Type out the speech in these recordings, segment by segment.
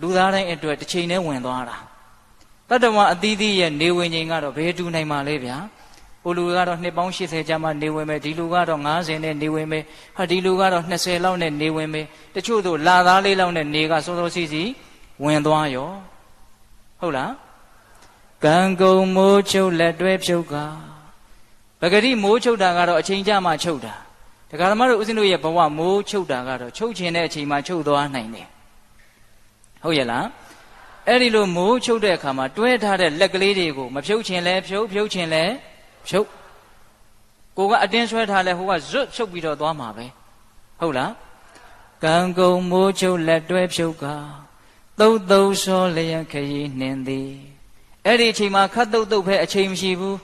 လူသားတိုင်းအတွက်တစ်ချိန်နဲ့ဝင်သွားတာတတ္တဝါအသီးသီးရဲ့နေဝင်ချိန်ကတော့ဘယ်တူနိုင်မှာလဲဗျာဟိုလူကတော့နှစ်ပေါင်း80ကြာမှနေဝင်မယ်ဒီလူကတော့90နဲ့နေဝင်မယ်ဟာဒီလူကတော့20လောက်နဲ့နေဝင်မယ်တချို့တို့လာသားလေးလောက်နဲ့နေကစောစောစီးစီးဝင်သွားရောဟုတ်လားကံကုံမိုးချုပ်လက်တွဲဖြုတ်ကပဂတိမိုးချုပ်တာကတော့အချိန်ကြာမှချုပ်တာဒကာဓမ္မတို့ဦးဇင်းတို့ရဲ့ဘဝမိုးချုပ်တာကတော့ချုပ်ခြင်းတဲ့အချိန်မှချုပ်သွားနိုင်တယ် ဟုတ်ရဲ့လားအဲ့ဒီလိုမိုးချုပ်တဲ့အခါမှာတွဲထားတဲ့လက်ကလေးတွေကိုမဖြုတ်ခြင်းလဲဖြုတ်ဖြုတ်ခြင်းလဲဖြုတ်ကိုကအတင်းဆွဲထားလဲဟိုကဇွတ်ဖြုတ်ပြီးတော့သွားမှာပဲဟုတ်လားကံကုံမိုးချုပ်လက်တွဲဖြုတ်ကသုတ်သုတ်စောလျက်ခရီးနှင်သည်အဲ့ဒီအချိန်မှာခတ်တုတ်တုတ်ပဲအချိန်မရှိဘူး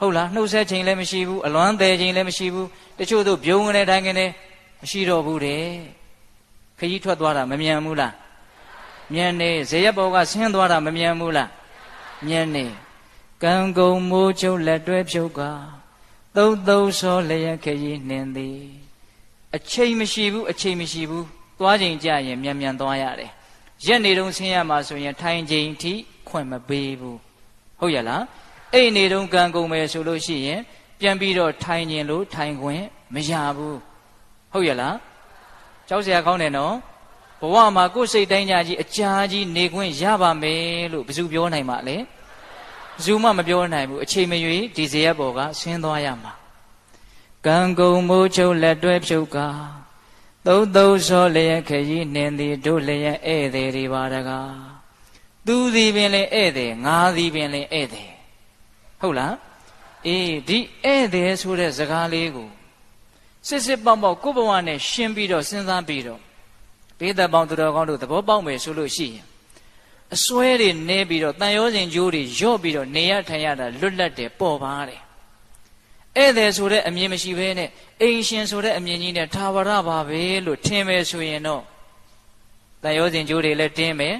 ဟုတ်လားနှုတ်ဆက်ချိန်လည်းမရှိဘူးအလွမ်းသေးချိန်လည်းမရှိဘူးတချို့တို့ပြုံးကနေတိုင်းကနေမရှိတော့ဘူးတဲ့ခရီးထွက်သွားတာမမြန်ဘူးလား မြန်နေဇေယျဘောကဆင်းသွားတာမမြန်ဘူးလားမြန်နေကံကုံမိုးချုပ်လက်တွဲဖြုတ်ကသုတ်သုတ်စောလျက်ခရီးနှင်သည်အချိန်မရှိဘူးအချိန်မရှိဘူးသွားချိန်ကြရင်မြန်မြန်သွားရတယ်ရက်နေတုံးဆင်းရမှာဆိုရင်ထိုင်ချိန်ထိခွင့်မပေးဘူးဟုတ်ရလားအဲ့နေတုံးကံကုန်မယ်ဆိုလို့ရှိရင်ပြန်ပြီးတော့ထိုင်ကျင်လို့ထိုင်ခွင့်မရဘူးဟုတ်ရလားကြောက်စရာကောင်းတယ်နော် ဘဝမှာကိုယ်စိတ်တိုင်းကြကြီးအကြာကြီးနေခွင့်ရပါမယ်လို့ဘယ်သူပြောနိုင်မှာလဲဘယ်သူမှမပြောနိုင်ဘူးအချိန်မရွေးဒီဇေယျဘော်ကဆင်းသွားရမှာကံကုန်မိုးချုပ်လက်တွဲဖြုတ်ကားသုတ်သုတ်စောလျက်ခရီးနှင်သည်တို့လျက်ဧည့်သည်တွေပါတကားသူသည်ပင်လည်းဧည့်သည်ငါသည်ပင်လည်းဧည့်သည်ဟုတ်လားအေးဒီဧည့်သည်ဆိုတဲ့စကားလေးကိုစစ်စစ်ပေါက်ပေါက်ကိုယ့်ဘဝနဲ့ရှင်းပြီးတော့စဉ်းစားပြီးတော့ ဘေးသက်ပေါင်းသူတော်ကောင်းတို့သဘောပေါက်မယ်ဆိုလို့ရှိရင်အစွဲတွေနဲပြီးတော့တန်ရောစဉ်ကြိုးတွေရော့ပြီးတော့နေရထိုင်ရတာလွတ်လပ်တယ်ပေါ်ပါတယ်ဧည့်သည်ဆိုတဲ့အမြင်မရှိဘဲနဲ့အိမ်ရှင်ဆိုတဲ့အမြင်ကြီးနဲ့သာဝရပါပဲလို့ထင်မယ်ဆိုရင်တော့တန်ရောစဉ်ကြိုးတွေလည်းတင်းမယ်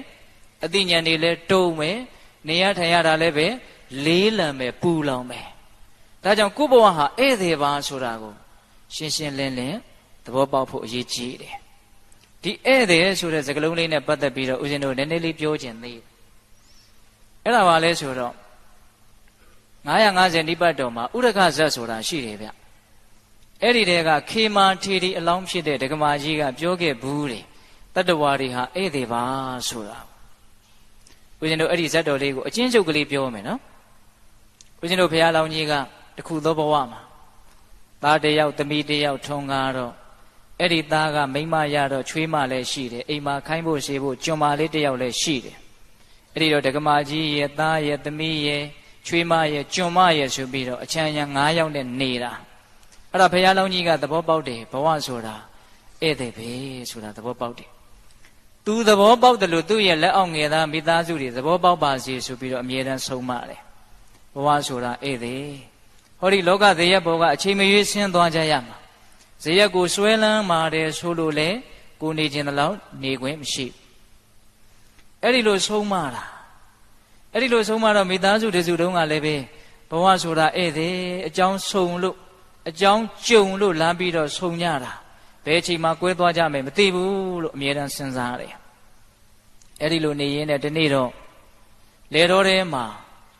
အသိဉာဏ်တွေလည်းတုံးမယ်နေရထိုင်ရတာလည်းပဲလေးလံမယ်ပူလောင်မယ်ဒါကြောင့်ကိုယ့်ဘဝဟာဧည့်သည်ပါဆိုတာကိုရှင်းရှင်းလင်းလင်းသဘောပေါက်ဖို့အရေးကြီးတယ် ဒီဧည့်သည်ဆိုတဲ့စကားလုံးလေးနဲ့ပတ်သက်ပြီးတော့ဦးဇင်းတို့နည်းနည်းလေးပြောခြင်းသေးအဲ့ဒါပါလဲဆိုတော့950နိပတ်တော်မှာဥရကဇတ်ဆိုတာရှိတယ်ဗျအဲ့ဒီတဲကခေမာထေရီအလောင်းဖြစ်တဲ့ဒကမာကြီးကပြောခဲ့ဘူးတယ်တတ္တဝါတွေဟာဧည့်သည်ပါဆိုတာဦးဇင်းတို့အဲ့ဒီဇတ်တော်လေးကိုအချင်းချုပ်ကလေးပြောမယ်နော်ဦးဇင်းတို့ဘုရားလောင်းကြီးကတခုသောဘဝမှာသားတယောက်သမီးတယောက်ထုံကားတော့ အဲ့ဒီသားကမိမရတော့ချွေးမလည်းရှိတယ်အိမ်မှာခိုင်းဖို့ရှေးဖို့ကျွန်မလေးတယောက်လည်းရှိတယ်အဲ့ဒီတော့ဒကမာကြီးရဲ့သားရဲ့သမီးရဲ့ချွေးမရဲ့ကျွန်မရဲ့ဆိုပြီးတော့အချမ်းချမ်း၅ယောက်နဲ့နေတာအဲ့ဒါဘုရားလောင်းကြီးကသဘောပေါက်တယ်ဘဝဆိုတာဧည့်သည်ပဲဆိုတာသဘောပေါက်တယ်သူသဘောပေါက်တယ်လို့သူ့ရဲ့လက်အောက်ငယ်သားမိသားစုတွေသဘောပေါက်ပါစေဆိုပြီးတော့အမြဲတမ်းဆုံးမတယ်ဘဝဆိုတာဧည့်သည်ဟောဒီလောကသေးရဲ့ဘောကအချိန်မရွေးဆင်းသွားကြရမှာ ဇေယက်ကိုဆွဲလန်းပါတယ်ဆိုလို့လေကိုနေခြင်းတလောက်နေခွင့်မရှိအဲ့ဒီလိုဆုံးမတာအဲ့ဒီလိုဆုံးမတော့မိသားစုတစုတုံးကလည်းပဲဘဝဆိုတာဧည့်သည်အကြောင်းဆုံလို့အကြောင်းကြုံလို့လမ်းပြီးတော့ဆုံကြတာဘယ်ချိန်မှကွဲသွားကြမယ်မသိဘူးလို့အမြဲတမ်းစဉ်းစားရတယ်အဲ့ဒီလိုနေရင်းနဲ့ဒီနေ့တော့လေတော်ထဲမှာ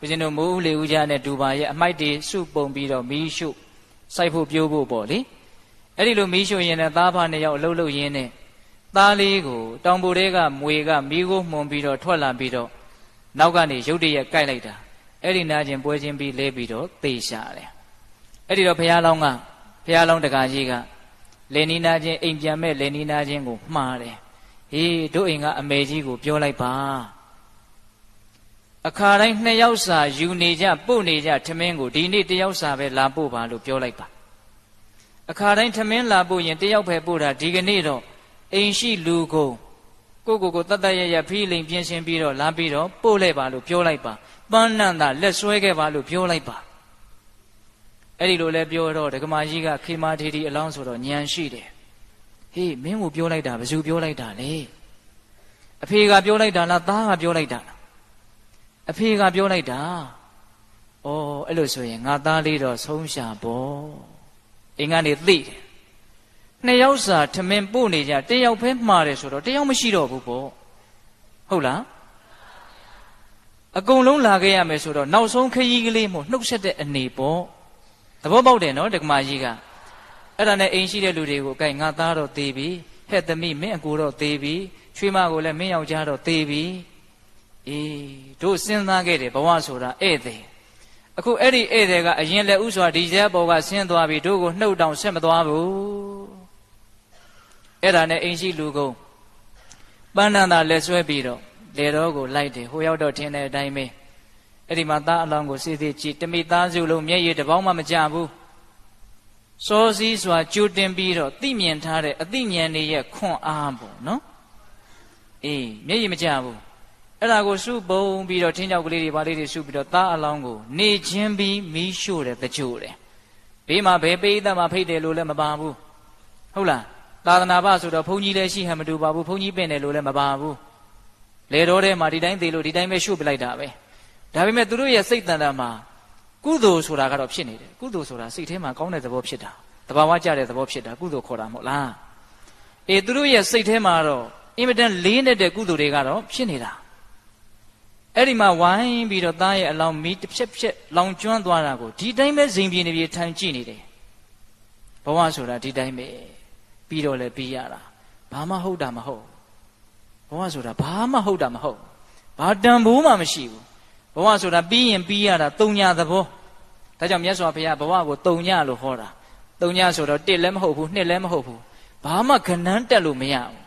ဘုရင်တို့မိုးဦးလေဦးကြနဲ့ဒူပါရဲ့အမိုက်တွေစုပုံပြီးတော့မီးရှို့စိုက်ဖို့ပြိုးဖို့ပေါ့လေ အဲ့ဒီလိုမီးရှို့ရင်လည်းသားဖာနှစ်ယောက်အလုပ်လုပ်ရင်းနဲ့သားလေးကိုတောင်ပေါ်ထဲကမွေကမီးကိုမှုန်ပြီးတော့ထွက်လာပြီးတော့နောက်ကနေရုတ်တရက်ကြိုက်လိုက်တာအဲ့ဒီနာကျင်ပွဲချင်းပြီးလဲပြီးတော့သေရှာတယ်အဲ့ဒီတော့ဘုရားလောင်းကဘုရားလောင်းတကာကြီးကလေနီနာချင်းအိမ်ပြန်မဲ့လေနီနာချင်းကိုမှားတယ်ဟေးတို့အိမ်ကအမေကြီးကိုပြောလိုက်ပါအခါတိုင်းနှစ်ယောက်စာယူနေကြပို့နေကြထမင်းကိုဒီနေ့တယောက်စာပဲလာပို့ပါလို့ပြောလိုက်ပါ အခါတိုင်းထမင်းလာပို့ရင်တယောက်ပဲပို့တာဒီကနေ့တော့အိမ်ရှိလူကိုကိုကိုကိုတတ်တရရဖီးလိန်ပြင်းရှင်းပြီးတော့လာပြီးတော့ပို့လိုက်ပါလို့ပြောလိုက်ပါပန်းနန္တာလက်ဆွဲခဲ့ပါလို့ပြောလိုက်ပါအဲ့ဒီလိုလဲပြောတော့ဒကမာကြီးကခေမာထေတီအလောင်းဆိုတော့ညံရှိတယ်ဟေးမင်းကိုပြောလိုက်တာဘယ်သူပြောလိုက်တာလဲအဖေကပြောလိုက်တာလားသားကပြောလိုက်တာလားအဖေကပြောလိုက်တာဩအဲ့လိုဆိုရင်ငါသားလေးတော့ဆုံးရှာပေါ့ အိမ်ကနေသိတယ်နှစ်ယောက်စာထမင်းပို့နေကြတယောက်ပဲမှားတယ်ဆိုတော့တယောက်မရှိတော့ဘူးပေါ့ဟုတ်လားအကုန်လုံးလာခဲ့ရမယ်ဆိုတော့နောက်ဆုံးခရီးကလေးမို့နှုတ်ဆက်တဲ့အနေပေါ့သဘောပေါက်တယ်နော်ဒကမာကြီးကအဲ့ဒါနဲ့အိမ်ရှိတဲ့လူတွေကိုအကဲငါသားတော့သေးပြီဟဲ့သမီးမင်းအကိုတော့သေးပြီချွေးမကိုလည်းမင်းယောက်ျားတော့သေးပြီအေးတို့စဉ်းစားခဲ့တယ်ဘဝဆိုတာဧည့်သည် အခုအဲ့ဒီဧည့်သည်ကအရင်လက်ဥစွာဒီကျဲဘောကဆင်းသွားပြီတို့ကိုနှုတ်တောင်ဆက်မသွားဘူးအဲ့ဒါနဲ့အိမ်ရှိလူကုန်ပန်းနန္တာလက်ဆွဲပြီးတော့လေတော်ကိုလိုက်တယ်ဟိုရောက်တော့ထင်းတဲ့အတိုင်းပဲအဲ့ဒီမှာသားအလောင်းကိုစေးသေးကြည့်တမိသားစုလုံးမျက်ရည်တစ်ပေါင်းမှမကြဘူးစောစည်းစွာကြိုတင်ပြီးတော့သိမြင်ထားတဲ့အသိဉာဏ်တွေရဲ့ခွန်အားပေါ့နော်အေးမျက်ရည်မကြဘူး အဲ့ဒါကိုစုပုံပြီးတော့ထင်းကြောက်ကလေးတွေဗာလေးတွေစုပြီးတော့သားအလောင်းကိုနေချင်းပြီးမီးရှို့တယ်တကြိုတယ်ဘေးမှာဘယ်ပိဋကမှာဖိတ်တယ်လို့လည်းမပါဘူးဟုတ်လားသာသနာ့ဘဆိုတော့ဘုန်းကြီးလည်းရှိဟန်မတူပါဘူးဘုန်းကြီးပင့်တယ်လို့လည်းမပါဘူးလေတော်ထဲမှာဒီတိုင်းသေးလို့ဒီတိုင်းပဲရှုပ်ပလိုက်တာပဲဒါပေမဲ့သူတို့ရဲ့စိတ်တန်တာမှာကုသိုလ်ဆိုတာကတော့ဖြစ်နေတယ်ကုသိုလ်ဆိုတာစိတ်ထဲမှာကောင်းတဲ့သဘောဖြစ်တာတဘာဝကြတဲ့သဘောဖြစ်တာကုသိုလ်ခေါ်တာမဟုတ်လားအေးသူတို့ရဲ့စိတ်ထဲမှာတော့အင်မတန်လေးနေတဲ့ကုသိုလ်တွေကတော့ဖြစ်နေတာ အဲ့ဒီမှာဝိုင်းပြီးတော့သားရဲ့အလောင်းမီးတစ်ဖြက်ဖြက်လောင်ကျွမ်းသွားတာကိုဒီတိုင်းပဲဇင်ပြေနေပြေထိုင်ကြည့်နေတယ်ဘဝဆိုတာဒီတိုင်းပဲပြီးတော့လည်းပြီးရတာဘာမှဟုတ်တာမဟုတ်ဘဝဆိုတာဘာမှဟုတ်တာမဟုတ်ဘာတန်ဖိုးမှမရှိဘူးဘဝဆိုတာပြီးရင်ပြီးရတာတုံညာသဘောဒါကြောင့်မြတ်စွာဘုရားဘဝကိုတုံညာလို့ဟောတာတုံညာဆိုတော့တစ်လည်းမဟုတ်ဘူးနှစ်လည်းမဟုတ်ဘူးဘာမှခဏန်းတက်လို့မရဘူး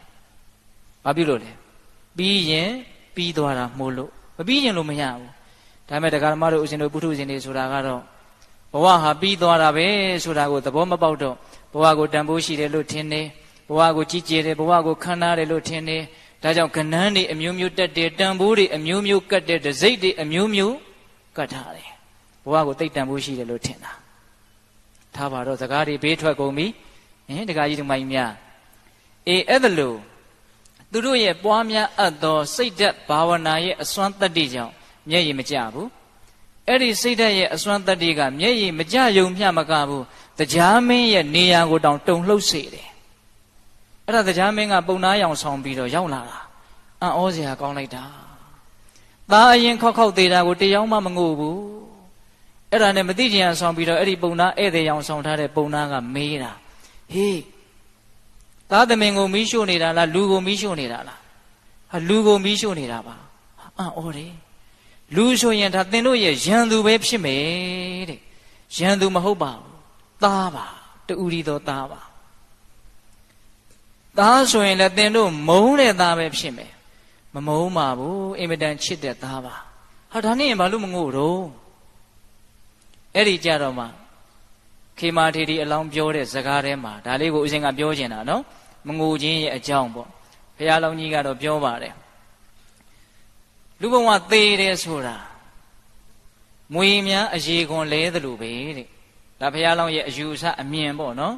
ဘာဖြစ်လို့လဲပြီးရင်ပြီးသွားတာမို့လို့မ ပြီးရင်လို့မရဘူးဒါပေမဲ့တရားဓမ္မတို့ဥစဉ်တို့ပုထုဇဉ်တွေဆိုတာကတော့ဘဝဟာပြီးသွားတာပဲဆိုတာကိုသဘောမပေါက်တော့ဘဝကိုတန်ဖိုးရှိတယ်လို့ထင်တယ်ဘဝကိုကြီးကျယ်တယ်ဘဝကိုခမ်းနားတယ်လို့ထင်တယ်ဒါကြောင့်ကနန်းတွေအမျိုးမျိုးတက်တယ်တန်ဖိုးတွေအမျိုးမျိုးကတ်တယ်ဒစိမ့်တွေအမျိုးမျိုးကတ်ထားတယ်ဘဝကိုတိတ်တန်ဖိုးရှိတယ်လို့ထင်တာထားပါတော့စကားတွေဘေးထွက်ကုန်ပြီဟင်တကားကြီးတို့မိုင်းများအေးအဲ့ဒါလို့ သူတို့ရဲ့ပွားများအပ်သော စိတ်ဓာတ်ဘာဝနာရဲ့အစွမ်းတတ္တိကြောင့်မျက်ရည်မကျဘူးအဲ့ဒီစိတ်ဓာတ်ရဲ့အစွမ်းတတ္တိကမျက်ရည်မကျယုံမျှမကဘူးတရားမင်းရဲ့နေရာကိုတောင်တုံလှုပ်စေတယ်အဲ့ဒါတရားမင်းကပုံနာရောင်ဆောင်ပြီးတော့ရောက်လာတာအံ့ဩစရာကောင်းလိုက်တာသားအရင်ခောက်ခောက်သေးတာကိုတရားမှမငို့ဘူးအဲ့ဒါနဲ့မသိကြံဆောင်ပြီးတော့အဲ့ဒီပုံနာဧည့်သည်ရောင်ဆောင်ထားတဲ့ပုံနာကမေးတာဟေး သားသမင်ကိုမီးရှို့နေတာလားလူကိုမီးရှို့နေတာလားဟာလူကိုမီးရှို့နေတာပါအံ့ဩတယ်လူဆိုရင်ဒါသင်တို့ရဲ့ရန်သူပဲဖြစ်မယ်တဲ့ရန်သူမဟုတ်ပါဘူးသားပါတူရီသောသားပါသားဆိုရင်လည်းသင်တို့မုန်းတဲ့သားပဲဖြစ်မယ်မမုန်းပါဘူးအင်မတန်ချစ်တဲ့သားပါဟာဒါနဲ့ဘာလို့မငို့တော့အဲ့ဒီကြတော့မှခေမာထေတီအလောင်းပြောတဲ့ဇကားထဲမှာဒါလေးကိုဦးဇင်းကပြောချင်တာနော် မငိုခြင်းရဲ့အကြောင်းပေါ့ဘုရားလောင်းကြီးကတော့ပြောပါတယ်လူဘဝသေးတယ်ဆိုတာမွေများအရေခွန်လဲသလိုပဲတဲ့ဒါဘုရားလောင်းရဲ့အယူအဆအမြင်ပေါ့နော်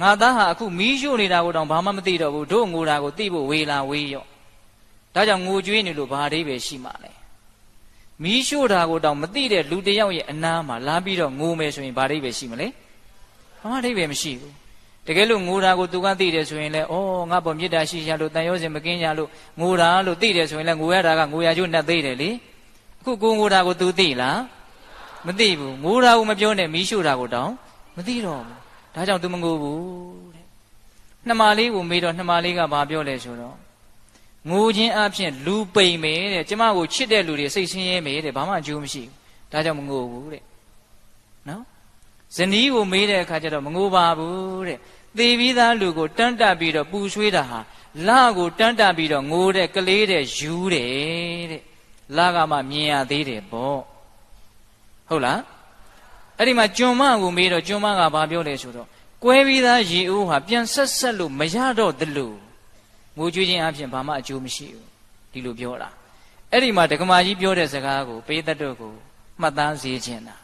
ငါသားဟာအခုမီးရှို့နေတာကိုတောင်ဘာမှမသိတော့ဘူးတို့ငိုတာကိုသိဖို့ဝေလာဝေးရော့ဒါကြောင့်ငိုကြွေးနေလို့ဘာအဓိပ္ပာယ်ရှိမှလဲမီးရှို့တာကိုတောင်မသိတဲ့လူတစ်ယောက်ရဲ့အနားမှာလာပြီးတော့ငိုမယ်ဆိုရင်ဘာအဓိပ္ပာယ်ရှိမလဲဘာမှအဓိပ္ပာယ်မရှိဘူး တကယ်လို့ငိုတာကိုသူကသိတယ်ဆိုရင်လည်းဩငါပေါ်မေတ္တာရှိရလို့တန်ရောစင်မကင်းရလို့ငိုတာလို့သိတယ်ဆိုရင်လည်းငိုရတာကငိုရကျိုးနဲ့သိတယ်လေအခုကိုငိုတာကို तू သိလားမသိဘူးငိုတာကိုမပြောနဲ့မီးရှို့တာကိုတောင်မသိတော့ဘူးဒါကြောင့် तू မငိုဘူးတဲ့နှမလေးကိုမေးတော့နှမလေးကဘာပြောလဲဆိုတော့ငိုခြင်းအပြင်လူပိန်မယ်တဲ့ကျမကိုချစ်တဲ့လူတွေစိတ်ဆင်းရဲမယ်တဲ့ဘာမှအကျိုးမရှိဘူးဒါကြောင့်မငိုဘူးတဲ့နော်ဇနီးကိုမေးတဲ့အခါကျတော့မငိုပါဘူးတဲ့ သေပြီးသားလူကိုတန်းတက်ပြီးတော့ပူဆွေးတာဟာလကိုတန်းတက်ပြီးတော့ငိုတဲ့ကလေးတဲ့ယူတယ်တဲ့လကမှမြင်ရသေးတယ်ပေါ့ဟုတ်လားအဲ့ဒီမှာကျွန်မကိုမေးတော့ကျွန်မကဘာပြောလဲဆိုတော့ကွဲပြီးသားရေအိုးဟာပြန်ဆက်ဆက်လို့မရတော့သလိုငိုကြွေးခြင်းအပြင်ဘာမှအကျိုးမရှိဘူးဒီလိုပြောတာအဲ့ဒီမှာဒကမာကြီးပြောတဲ့စကားကိုပေးတတ်တော့ကိုမှတ်သားစေခြင်းတာ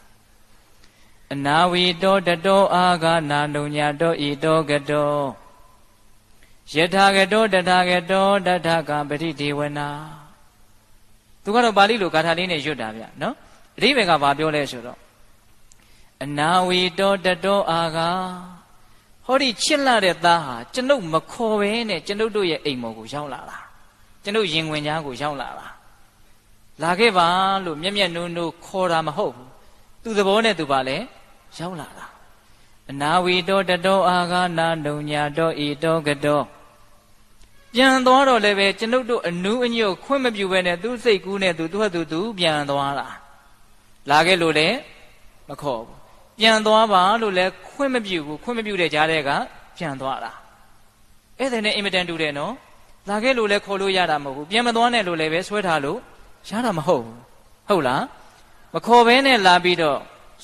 အနာဝီတောတတောအာဂနာနုညတောဤတောကတောယထာကတောတထာကတောတထကပရိဒေဝနာသူကတော့ပါဠိလိုဂါထာလေးနဲ့ရွတ်တာဗျနော်အဓိပ္ပာယ်ကဘာပြောလဲဆိုတော့အနာဝီတောတတောအာဂဟောဒီချစ်လာတဲ့သားဟာကျွန်ုပ်မခေါ်ပဲနဲ့ကျွန်ုပ်တို့ရဲ့အိမ်မော်ကိုရောက်လာတာကျွန်ုပ်ရင်ဝင်ကြားကိုရောက်လာတာလာခဲ့ပါလို့မျက်မျက်နှုံနှုံခေါ်တာမဟုတ်ဘူး သူသဘောနဲ့သူပါလဲရောက်လာတာအနာဝီတောတတောအာဂာနာဒုံညာတောဤတောကတောပြန်သွားတော့လည်းပဲကျွန်ုပ်တို့အနူးအညွတ်ခွင့်မပြုဘဲနဲ့သူ့စိတ်ကူးနဲ့သူသူ့ဟတ်သူသူပြန်သွားတာလာခဲ့လို့လည်းမခေါ်ဘူးပြန်သွားပါလို့လည်းခွင့်မပြုဘူးခွင့်မပြုတဲ့ကြားတဲ့ကပြန်သွားတာအဲ့ဒါနဲ့အင်မတန်တူတယ်နော်လာခဲ့လို့လည်းခေါ်လို့ရတာမဟုတ်ဘူးပြန်မသွားနဲ့လို့လည်းပဲဆွဲထားလို့ရတာမဟုတ်ဘူးဟုတ်လား မခေါ်ဘဲနဲ့လာပြီးတော့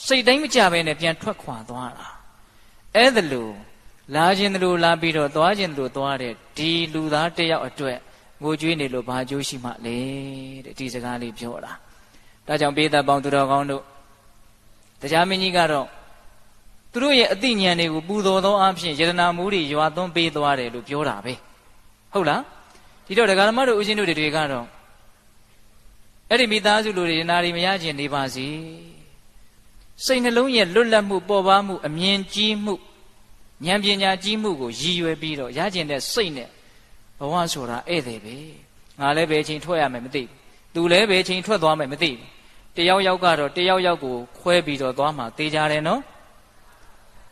စိတ်တိုင်းမကြဘဲနဲ့ပြန်ထွက်ခွာသွားတာအဲ့ဒါလို့လာခြင်းတို့လာပြီးတော့သွားခြင်းတို့သွားတဲ့ဒီလူသားတစ်ယောက်အတွက်ငိုကြွေးနေလို့ဘာကြိုးရှိမှလဲတဲ့ဒီစကားလေးပြောတာဒါကြောင့်ပေးသက်ပေါင်းသူတော်ကောင်းတို့တရားမင်းကြီးကတော့သူတို့ရဲ့အသိဉာဏ်တွေကိုပူဇော်သောအဖြစ်ယတနာမူတွေရွာသွန်းပေးသွားတယ်လို့ပြောတာပဲဟုတ်လားဒီတော့ဒကာဓမ္မတို့ဦးဇင်းတို့တွေကတော့ အဲ့ဒီမိသားစုလူတွေနာရီမရခြင်းနေပါစေစိတ်နှလုံးရဲ့လွတ်လပ်မှုပေါ်ပါမှုအမြင်ကြီးမှုဉာဏ်ပညာကြီးမှုကိုရည်ရွယ်ပြီးတော့ရကျင်တဲ့စိတ်နဲ့ဘဝဆိုတာဧည့်သည်ပဲငါလည်းဘယ်ချိန်ထွက်ရမယ်မသိဘူးသူလည်းဘယ်ချိန်ထွက်သွားမယ်မသိဘူးတယောက်ယောက်ကတော့တယောက်ယောက်ကိုခွဲပြီးတော့သွားမှတေးကြတယ်နော်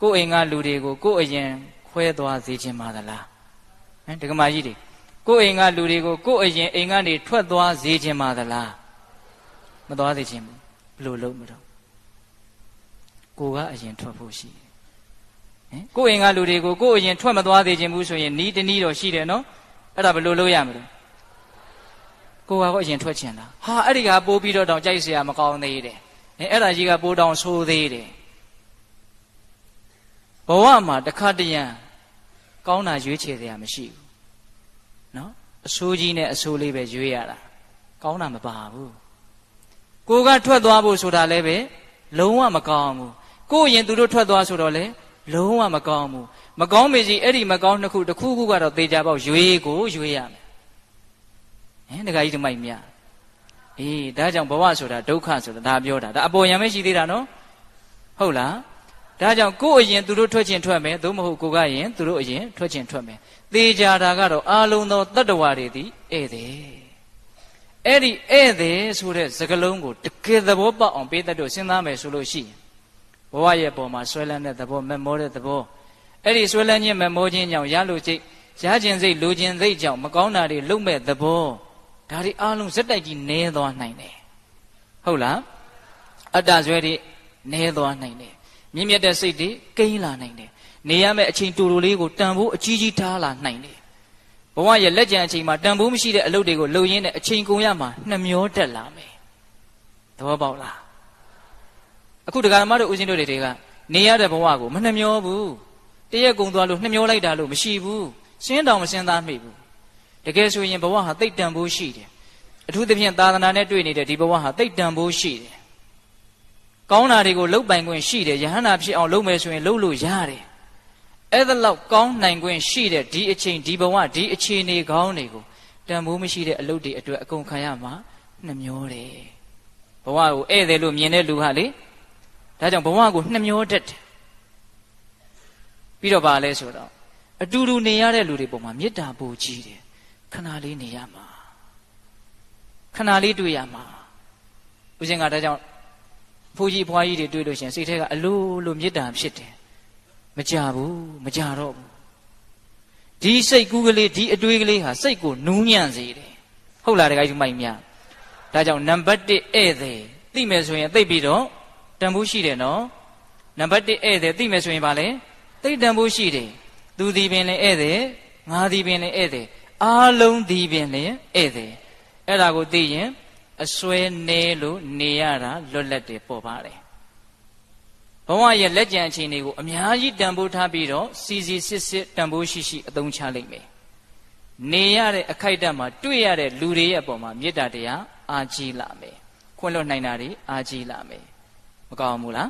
ကိုယ်အိမ်ကလူတွေကိုကိုယ်အရင်ခွဲသွားစေခြင်းပါသလားဟမ်ဒကမာကြီးတွေကိုယ်အိမ်ကလူတွေကိုကိုယ်အရင်အိမ်ကနေထွက်သွားစေခြင်းပါသလား မသွားစေခြင်းဘူးဘယ်လိုလုပ်မလို့ကိုကအရင်ထွက်ဖို့ရှိတယ်ဟင်ကိုယ်အိမ်ကလူတွေကိုကိုယ်အရင်ထွက်မသွားသေးခြင်းဘူးဆိုရင်နီးတနီးတော့ရှိတယ်နော်အဲ့ဒါဘယ်လိုလုပ်ရမလဲကိုကတော့အရင်ထွက်ချင်တာဟာအဲ့ဒီကပိုးပြီးတော့တောင်ကြိုက်เสียမကောင်းသေးတယ်ဟင်အဲ့ဒါကြီးကပိုးတောင်ဆိုးသေးတယ်ဘဝမှာတစ်ခါတရံကောင်းတာရွေးချယ်เสียမရှိဘူးနော်အဆိုးကြီးနဲ့အဆိုးလေးပဲရွေးရတာကောင်းတာမပါဘူး ကိုကထွက်သွားဖို့ဆိုတာလည်းပဲလုံးဝမကောင်းဘူးကိုယ်ရင်သူတို့ထွက်သွားဆိုတော့လေလုံးဝမကောင်းဘူးမကောင်းမေကြီးအဲ့ဒီမကောင်းနှစ်ခုတစ်ခုခုကတော့သေချာပေါက်ရွေးကိုရွေးရမယ်ဟင်တခါကြီးဒီမိုက်မြအေးဒါကြောင့်ဘဝဆိုတာဒုက္ခဆိုတာဒါပြောတာဒါအပေါ်ယံမရှိသေးတာနော်ဟုတ်လားဒါကြောင့်ကိုယ်အရင်သူတို့ထွက်ခြင်းထွက်မယ်သို့မဟုတ်ကိုကရင်သူတို့အရင်ထွက်ခြင်းထွက်မယ်သေချာတာကတော့အာလုံသောတတ္တဝါတွေသည်ဧည့်သည် အဲ့ဒီဧည့်သည်ဆိုတဲ့စကားလုံးကိုတကယ်သဘောပေါက်အောင်ပေးတတ်လို့စဉ်းစားမယ်ဆိုလို့ရှိရင်ဘဝရဲ့ပုံမှာဆွဲလန်းတဲ့သဘောမမောတဲ့သဘောအဲ့ဒီဆွဲလန်းခြင်းမမောခြင်းကြောင့်ရလို့စိတ်ရခြင်းစိတ်လိုခြင်းစိတ်ကြောင့်မကောင်းတာတွေလုံမဲ့သဘောဒါတွေအလုံးစက်တိုက်ကြီးနဲသွားနိုင်တယ်ဟုတ်လားအတ္တဆွဲတွေနဲသွားနိုင်တယ်မြင့်မြတ်တဲ့စိတ်တွေကိန်းလာနိုင်တယ်နေရမယ့်အချိန်တူတူလေးကိုတန်ဖိုးအကြီးကြီးထားလာနိုင်တယ် ဘဝရဲ့လက်ကျန်အချိန်မှာတန်ဖိုးမရှိတဲ့အလုပ်တွေကိုလုပ်ရင်းနဲ့အချိန်ကုန်ရမှာနှမျောတက်လာမယ်သဘောပေါက်လားအခုတရားဓမ္မတို့ဦးဇင်းတို့တွေကနေရတဲ့ဘဝကိုမနှမျောဘူးတရက်ကုန်သွားလို့နှမျောလိုက်တာလို့မရှိဘူးရှင်းတောင်မရှင်းသားမိဘူးတကယ်ဆိုရင်ဘဝဟာတိတ်တန်ဖိုးရှိတယ်အထူးသဖြင့်သာသနာနဲ့တွေ့နေတဲ့ဒီဘဝဟာတိတ်တန်ဖိုးရှိတယ်ကောင်းတာတွေကိုလှုပ်ပိုင်ခွင့်ရှိတယ်ယဟန္တာဖြစ်အောင်လုပ်မယ်ဆိုရင်လုပ်လို့ရတယ် အဲ့ဒါလောက်ကောင်းနိုင်ခွင့်ရှိတဲ့ဒီအချိန်ဒီဘဝဒီအခြေအနေကောင်းတွေကိုတန်ဖိုးမရှိတဲ့အလုပ်တွေအတွက်အကုန်ခံရမှာနှမျောတယ်ဘဝကိုဧည့်သည်လို့မြင်တဲ့လူဟာလေဒါကြောင့်ဘဝကိုနှမျောတတ်တယ်ပြီးတော့ဗာလဲဆိုတော့အတူတူနေရတဲ့လူတွေပုံမှာမေတ္တာပို့ကြီးတယ်ခဏလေးနေရမှာခဏလေးတွေ့ရမှာဦးဇင်းကဒါကြောင့်ဖိုးကြီးဖွားကြီးတွေတွေ့လို့ရှိရင်စိတ်ထဲကအလိုလိုမေတ္တာဖြစ်တယ် မကြဘူးမကြတော့ဘူးဒီစိတ်ကူးကလေးဒီအတွေးကလေးဟာစိတ်ကိုနူးညံ့စေတယ်ဟုတ်လားတခါကြီးမိုက်မြဒါကြောင့်နံပါတ်1ဧည့်သည်သိမယ်ဆိုရင်သိပြီးတော့တန်ဖိုးရှိတယ်နော်နံပါတ်1ဧည့်သည်သိမယ်ဆိုရင်ဗာလဲသိတန်ဖိုးရှိတယ်သူဒီပင်လည်းဧည့်သည်ငါဒီပင်လည်းဧည့်သည်အားလုံးဒီပင်လည်းဧည့်သည်အဲ့ဒါကိုသိရင်အစွဲနေလို့နေရတာလွတ်လပ်တယ်ပေါ်ပါတယ် ဘဝရဲ့လက်ကြံအခြေအနေကိုအများကြီးတန်ဖိုးထားပြီးတော့စီစီစစ်စစ်တန်ဖိုးရှိရှိအသုံးချလိုက်မယ်နေရတဲ့အခိုက်အတန့်မှာတွေ့ရတဲ့လူတွေရဲ့အပေါ်မှာမေတ္တာတရားအာကြီးလာမယ်ခွင့်လွတ်နိုင်တာတွေအာကြီးလာမယ်မကောင်းဘူးလား